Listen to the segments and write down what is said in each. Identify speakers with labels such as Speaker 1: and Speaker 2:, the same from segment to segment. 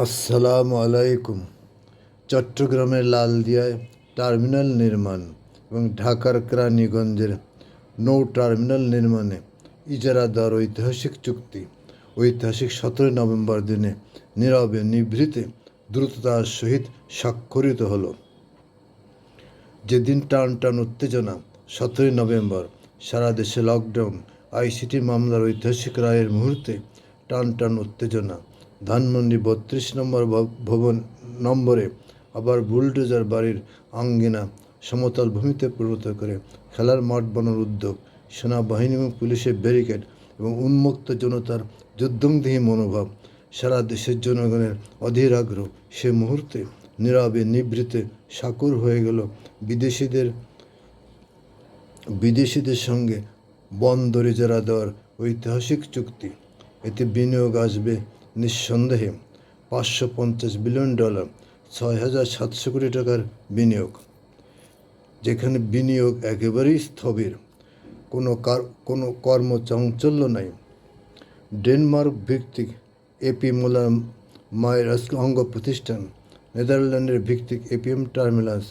Speaker 1: আসসালামু আলাইকুম। চট্টগ্রামের লালদিয়ায় টার্মিনাল নির্মাণ এবং ঢাকার কেরানীগঞ্জের নৌ টার্মিনাল নির্মাণে ইজারা দেওয়ার ঐতিহাসিক চুক্তি। ঐতিহাসিক সতেরোই নভেম্বর দিনে নীরবে নিভৃতে দ্রুততার সহিত স্বাক্ষরিত হলো। যেদিন টান টান উত্তেজনা, সতেরোই নভেম্বর, সারা দেশে লকডাউন আইসিটি মামলার ঐতিহাসিক রায়ের মুহূর্তে টান টান উত্তেজনা ধানমন্ডি বত্রিশ নম্বর ভবন নম্বরে আবার বুলডোজার বাড়ির আঙ্গিনা সমতল ভূমিতে পরিণত করে খেলার মাঠ বানানোর উদ্যোগ। সেনাবাহিনী এবং পুলিশের ব্যারিকেড এবং উন্মুক্ত জনতার যুদ্ধংদেহী মনোভাব। সারা দেশের জনগণের অধীর আগ্রহ সে মুহূর্তে নীরবে নিভৃতে সাকুর হয়ে গেল। বিদেশিদের বিদেশিদের সঙ্গে বন্দরে যারা দেওয়ার ঐতিহাসিক চুক্তি। এতে বিনিয়োগ আসবে নিঃসন্দেহে পাঁচশো পঞ্চাশ বিলিয়ন ডলার ছয় হাজার সাতশো কোটি টাকার বিনিয়োগ, যেখানে বিনিয়োগ একেবারেই স্থবির। কোনো কার, কোনো কর্মচাঞ্চল্য নাই। ডেনমার্ক ভিত্তিক এপি মোলার মায়ের অঙ্গ প্রতিষ্ঠান, নেদারল্যান্ডের ভিত্তিক এপিএম টার্মিনাস,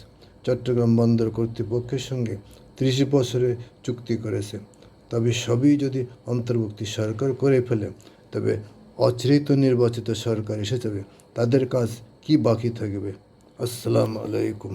Speaker 1: চট্টগ্রাম বন্দর কর্তৃপক্ষের সঙ্গে ত্রিশ বছরে চুক্তি করেছে। তবে সবই যদি অন্তর্ভুক্তি সরকার করে ফেলে, তবে অচিরিত নির্বাচিত সরকার এসে যাবে। তাদের কাজ কি বাকি থাকবে? আসসালামু আলাইকুম।